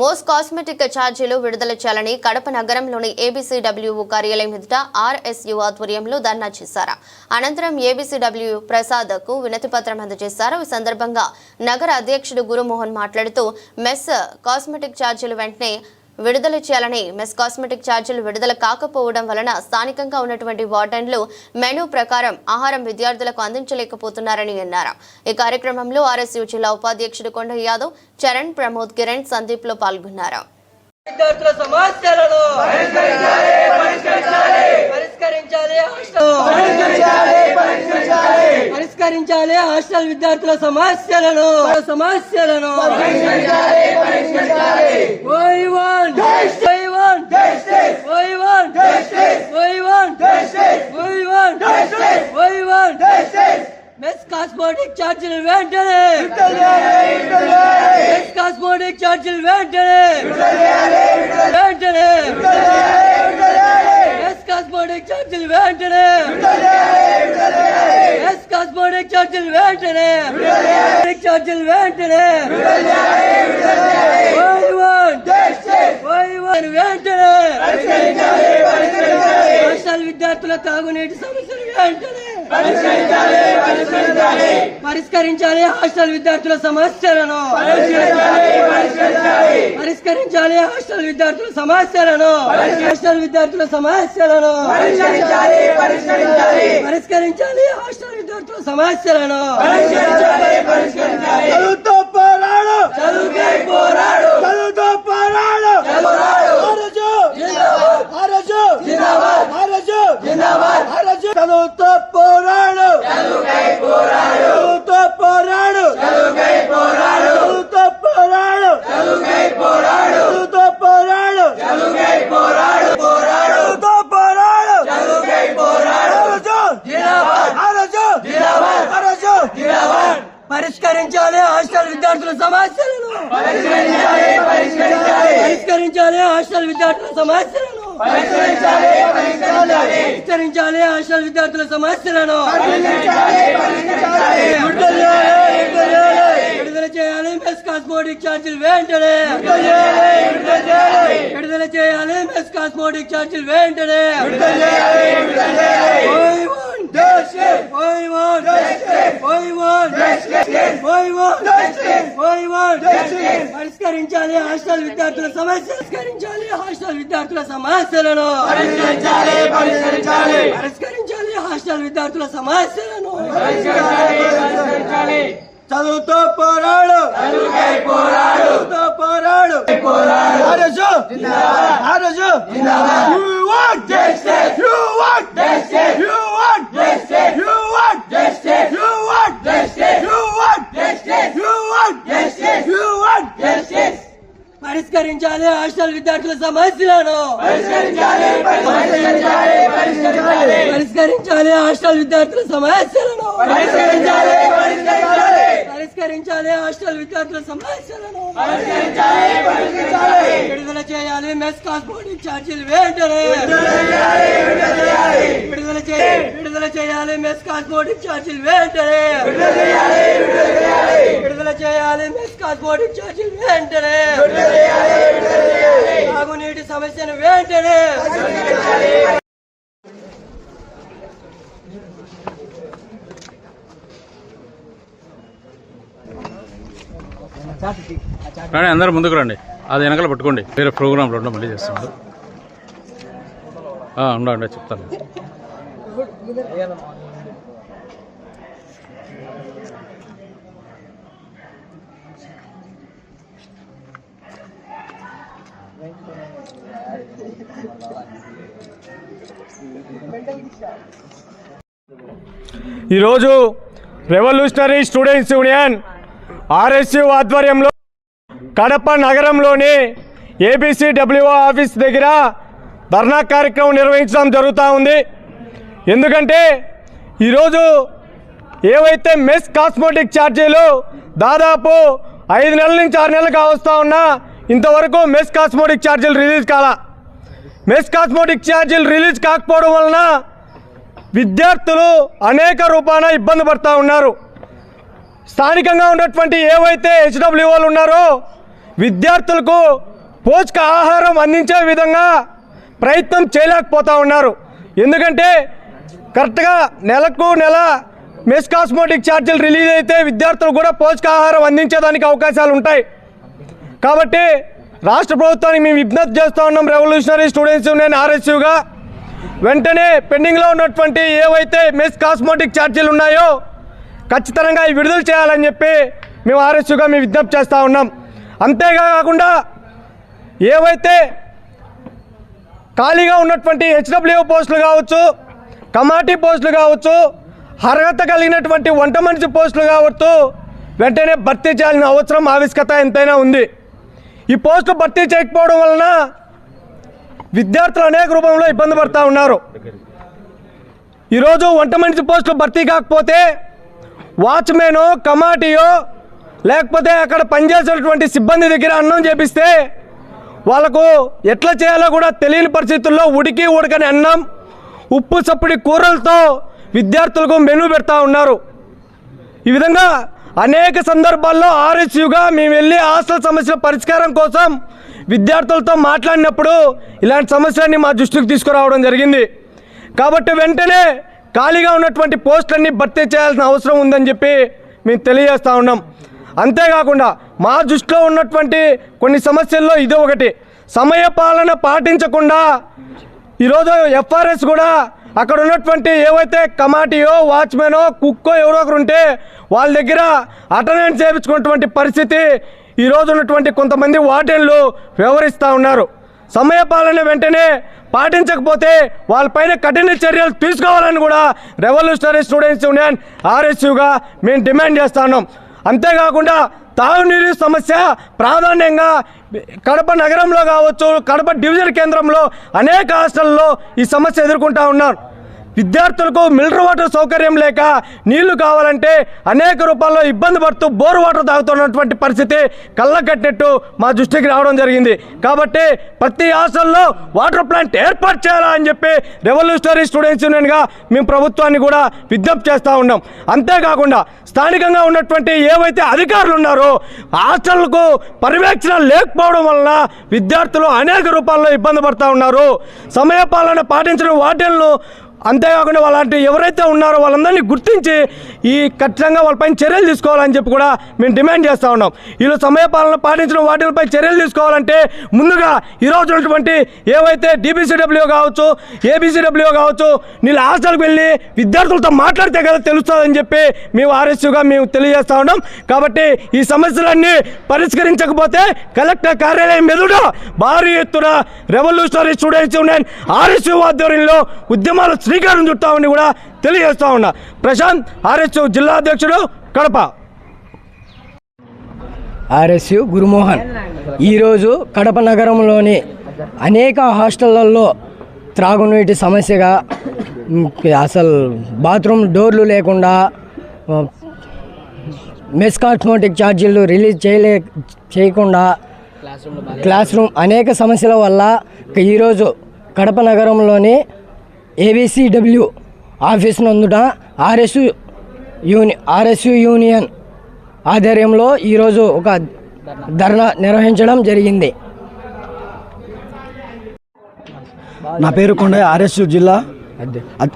మోస్ cosmetic ఛార్జీలు విడుదల చేయాలని కడప నగరంలోని ఏబీసీడబ్ల్యూ కార్యాలయం ఎదుట ఆర్ఎస్యు ఆధ్వర్యంలో ధర్నా చేశారు. అనంతరం ఏబీసీడబ్ల్యూ ప్రసాద్కు వినతి పత్రం అందజేశారు. ఈ సందర్భంగా నగర అధ్యక్షుడు గురుమోహన్ మాట్లాడుతూ మెస్ కాస్మెటిక్ ఛార్జీలు వెంటనే విడుదల చేయాలని మెస్ కాస్మెటిక్ ఛార్జీలు విడుదల కాకపోవడం వలన స్థానికంగా ఉన్నటువంటి వార్డెన్లు మెనూ ప్రకారం ఆహారం విద్యార్థులకు అందించలేకపోతున్నారని అన్నారు. ఈ కార్యక్రమంలో ఆర్ఎస్యు జిల్లా ఉపాధ్యక్షుడు కొండ యాదవ్ చరణ్ ప్రమోద్ కిరణ్ సందీప్లో పాల్గొన్నారు. విద్యార్థుల సమస్యలను పరిష్కరించాలి హాస్టల్ విద్యార్థుల సమస్యలను సమస్యలను పరిష్కరించాలి పరిష్కరించాలి we want justice we want justice we want justice we want justice we want mess cosmetic ఛార్జీలు వెంటనే మెస్ కాస్మోటిక్ ఛార్జీలు వెంటనే వెంటనే మెస్ కాస్మోటిక్ ఛార్జీలు వెంటనే మెస్ కాస్మోటిక్ சாட்சில் வேண்டனே. சாட்சில் வேண்டனே. வேண்டனே. హాస్టల్ విద్యార్థుల తాగునీటి సమస్యలు వెంటనే పరిష్కరించాలి హాస్టల్ విద్యార్థుల సమస్యలను. పరిష్కరించాలి హాస్టల్ విద్యార్థుల సమస్యలను. హాస్టల్ విద్యార్థుల సమస్యలను. పరిష్కరించాలి హాస్టల్ విద్యార్థుల సమస్యలను. చదువుతో పోరాడు. చదువుకై పోరాడు చదువుతో పోరాడు ఆరోజు ఆరోజు ఆరోజు ఆరోజు చదువుతో పోరాడు చదువుతో పోరాడు చదువుతో పోరాడు చదువుతో పోరాడు చదువుతో పోరాడు ఆరోజు ఆరోజు ఆరోజు పరిష్కరించాలి హాస్టల్ విద్యార్థుల సమస్యలను పరిష్కరించాలి హాస్టల్ విద్యార్థుల విస్తరించాలి పరిష్కరించాలి హాస్టల్ విద్యార్థుల సమస్యలను. విడుదల చేయాలి మెస్ కాస్మోటిక్ ఛార్జీలు వెంటనే విడుదల చేయాలి మెస్ కాస్మోటిక్ ఛార్జీలు వెంటనే పరిష్కరించాలి హాస్టల్ విద్యార్థుల సమస్య పరిష్కరించాలి హాస్టల్ విద్యార్థుల సమస్యలను. పరిష్కరించాలి హాస్టల్ విద్యార్థుల సమస్యలను. చదువుతో పోరాడు. చదువుతో పోరాడు. ఆరోజు. ఆరోజు. You want justice. You want justice. You want justice. You want justice. You want justice. You want justice. You want justice. You want justice. పరిష్కరించాలి హాస్టల్ విద్యార్థుల సమస్యలను పరిష్కరించాలి హాస్టల్ విద్యార్థుల సమస్యలను పరిష్కరించాలి హాస్టల్ విద్యార్థుల సమస్యలను విడుదల చేయాలి మెస్ కాస్మోటిక్ ఛార్జీలు వెంటనే విడుదల చేయాలి విడుదల చేయాలి మెస్ కాస్మోటిక్ ఛార్జీలు వెంటనే విడుదల చేయాలి మెస్ కాస్మోటిక్ ఛార్జీలు వెంటనే తాగునీటి సమస్యను వెంటనే రండి అందరూ ముందుకు రండి. అది వెనకాల పట్టుకోండి. వేరే ప్రోగ్రాంలో ఉండడం మళ్ళీ చేస్తున్నాడు ఆ, ఉండండి చెప్తాను. ఈరోజు రెవల్యూషనరీ స్టూడెంట్స్ యూనియన్ ఆర్ఎస్యు ఆధ్వర్యంలో కడప నగరంలోని ఏబిసిడబ్ల్యూఓ ఆఫీస్ దగ్గర ధర్నా కార్యక్రమం నిర్వహించడం జరుగుతూ ఉంది. ఎందుకంటే ఈరోజు ఏవైతే మెస్ కాస్మోటిక్ ఛార్జీలు దాదాపు ఐదు నెలల నుంచి ఆరు నెలలు వస్తూ ఉన్నా ఇంతవరకు మెస్ కాస్మోటిక్ ఛార్జీలు రిలీజ్ కాలా. మెస్ కాస్మోటిక్ ఛార్జీలు రిలీజ్ కాకపోవడం వలన విద్యార్థులు అనేక రూపాన ఇబ్బంది పడుతూ ఉన్నారు. స్థానికంగా ఉన్నటువంటి ఏవైతే హెచ్డబ్ల్యూఓలు ఉన్నారో విద్యార్థులకు పోషక ఆహారం అందించే విధంగా ప్రయత్నం చేయలేకపోతూ ఉన్నారు. ఎందుకంటే కరెక్ట్గా నెలకు నెల మెస్ కాస్మోటిక్ ఛార్జీలు రిలీజ్ అయితే విద్యార్థులు కూడా పోషకాహారం అందించేదానికి అవకాశాలు ఉంటాయి. కాబట్టి రాష్ట్ర ప్రభుత్వానికి మేము విజ్ఞప్తి చేస్తూ ఉన్నాం రెవల్యూషనరీ స్టూడెంట్స్ యూనియన్ ఆర్ఎస్యుగా వెంటనే పెండింగ్లో ఉన్నటువంటి ఏవైతే మెస్ కాస్మోటిక్ ఛార్జీలు ఉన్నాయో ఖచ్చితంగా అవి విడుదల చేయాలని చెప్పి మేము ఆర్ఎస్యుగా మేము విజ్ఞప్తి చేస్తూ ఉన్నాం. అంతేకాకుండా ఏవైతే ఖాళీగా ఉన్నటువంటి హెచ్డబ్ల్యూ పోస్టులు కావచ్చు కమాటీ పోస్టులు కావచ్చు అర్హత కలిగినటువంటి వంట మనిషి పోస్టులు కావచ్చు వెంటనే భర్తీ చేయాల్సిన అవసరం ఆవశ్యకత ఎంతైనా ఉంది. ఈ పోస్టులు భర్తీ చేయకపోవడం వలన విద్యార్థులు అనేక రూపంలో ఇబ్బంది పడుతూ ఉన్నారు. ఈరోజు వంట మనిషి పోస్టులు భర్తీ కాకపోతే వాచ్మెనో కమాటియో లేకపోతే అక్కడ పనిచేసేటువంటి సిబ్బంది దగ్గర అన్నం చేపిస్తే వాళ్ళకు ఎట్లా చేయాలో కూడా తెలియని పరిస్థితుల్లో ఉడికి ఉడకని అన్నం ఉప్పు సప్పుడి కూరలతో విద్యార్థులకు మెను పెడతా ఉన్నారు. ఈ విధంగా అనేక సందర్భాల్లో ఆర్ఎస్యుగా మేము వెళ్ళి హాస్టల్ సమస్యల పరిష్కారం కోసం విద్యార్థులతో మాట్లాడినప్పుడు ఇలాంటి సమస్యలన్నీ మా దృష్టికి తీసుకురావడం జరిగింది. కాబట్టి వెంటనే ఖాళీగా ఉన్నటువంటి పోస్టులన్నీ భర్తీ చేయాల్సిన అవసరం ఉందని చెప్పి మేము తెలియజేస్తూ ఉన్నాం. అంతేకాకుండా మా దృష్టిలో ఉన్నటువంటి కొన్ని సమస్యల్లో ఇది ఒకటి సమయ పాలన పాటించకుండా ఈరోజు ఎఫ్ఆర్ఎస్ కూడా అక్కడ ఉన్నటువంటి ఏవైతే కమాటియో వాచ్మెనో కుక్కో ఎవరో ఒకరు ఉంటే వాళ్ళ దగ్గర అటెండెన్స్ చేయించుకున్నటువంటి పరిస్థితి ఈరోజు ఉన్నటువంటి కొంతమంది వార్డెన్లు వ్యవహరిస్తూ ఉన్నారు. సమయ పాలన వెంటనే పాటించకపోతే వాళ్ళపైన కఠిన చర్యలు తీసుకోవాలని కూడా రెవల్యూషనరీ స్టూడెంట్స్ యూనియన్ ఆర్ఎస్యుగా మేము డిమాండ్ చేస్తున్నాం అంతేకాకుండా తాగునీరు సమస్య ప్రాధాన్యంగా కడప నగరంలో కావచ్చు కడప డివిజన్ కేంద్రంలో అనేక హాస్టల్లో ఈ సమస్య ఎదుర్కొంటా ఉన్నారు. విద్యార్థులకు మినరల్ వాటర్ సౌకర్యం లేక నీళ్ళు కావాలంటే అనేక రూపాల్లో ఇబ్బంది పడుతూ బోర్ వాటర్ తాగుతున్నటువంటి పరిస్థితి కళ్ళకట్టినట్టు మా దృష్టికి రావడం జరిగింది. కాబట్టి ప్రతి హాస్టల్లో వాటర్ ప్లాంట్ ఏర్పాటు చేయాలా అని చెప్పి రెవల్యూషనరీ స్టూడెంట్స్ యూనియన్గా మేము ప్రభుత్వాన్ని కూడా విజ్ఞప్తి చేస్తూ ఉన్నాం. అంతేకాకుండా స్థానికంగా ఉన్నటువంటి ఏవైతే అధికారులు ఉన్నారో హాస్టళ్ళకు పర్యవేక్షణ లేకపోవడం వలన విద్యార్థులు అనేక రూపాల్లో ఇబ్బంది పడుతూ ఉన్నారు. సమయపాలన పాటించిన వార్డెన్లు అంతేకాకుండా వాళ్ళంటే ఎవరైతే ఉన్నారో వాళ్ళందరినీ గుర్తించి ఈ ఖచ్చితంగా వాళ్ళపైన చర్యలు తీసుకోవాలని చెప్పి కూడా మేము డిమాండ్ చేస్తూ ఉన్నాం. వీళ్ళు సమయపాలన పాటించిన వాటిపై చర్యలు తీసుకోవాలంటే ముందుగా ఈరోజు ఉన్నటువంటి ఏవైతే డీబీసీడబ్ల్యూ కావచ్చు ఏబీసీడబ్ల్యూ కావచ్చు నీళ్ళ హాస్టల్కి వెళ్ళి విద్యార్థులతో మాట్లాడితే కదా తెలుస్తుందని చెప్పి మేము ఆర్ఎస్యుగా మేము తెలియజేస్తా ఉన్నాం. కాబట్టి ఈ సమస్యలన్నీ పరిష్కరించకపోతే కలెక్టర్ కార్యాలయం ఎదుట భారీ ఎత్తున రెవల్యూషనరీ స్టూడెంట్స్ యూనియన్ ఆర్ఎస్యు ఆధ్వర్యంలో ఉద్యమాలు శ్రీకారం చుట్టామని కూడా తెలియజేస్తా ఉన్నా. ప్రశాంత్ ఆర్ఎస్యు జిల్లా అధ్యక్షుడు కడప. ఆర్ఎస్యు గురుమోహన్ ఈరోజు కడప నగరంలోని అనేక హాస్టళ్ళలో త్రాగునీటి సమస్యగా అసలు బాత్రూమ్ డోర్లు లేకుండా మెస్ కాస్మోటిక్ ఛార్జీలు రిలీజ్ చేయలే చేయకుండా క్లాస్ రూమ్ అనేక సమస్యల వల్ల ఈరోజు కడప నగరంలోని ఏబిసిడబ్ల్యూ ఆఫీస్ నందుట ఆర్ఎస్యు యూని ఆర్ఎస్యు యూనియన్ ఆధ్వర్యంలో ఈరోజు ఒక ధర్నా నిర్వహించడం జరిగింది. నా పేరు కొండ ఆర్ఎస్యు జిల్లా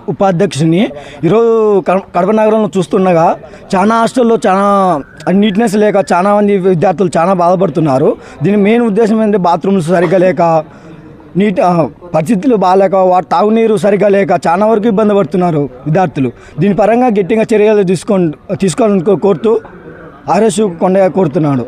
ఉపాధ్యక్షుని. ఈరోజు కడ- కడప నగరంలో చూస్తుండగా చాలా హాస్టల్లో చాలా నీట్నెస్ లేక చాలా మంది విద్యార్థులు చాలా బాధపడుతున్నారు. దీని మెయిన్ ఉద్దేశం ఏంటంటే బాత్రూమ్స్ సరిగ్గా లేక నీటి పరిస్థితులు బాగాలేక వాటి తాగునీరు సరిగ్గా లేక చాలా వరకు ఇబ్బంది పడుతున్నారు విద్యార్థులు. దీని పరంగా గట్టిగా చర్యలు తీసుకో తీసుకోవాలని కోరుతూ ఆర్ఎస్ కొండగా కోరుతున్నాడు.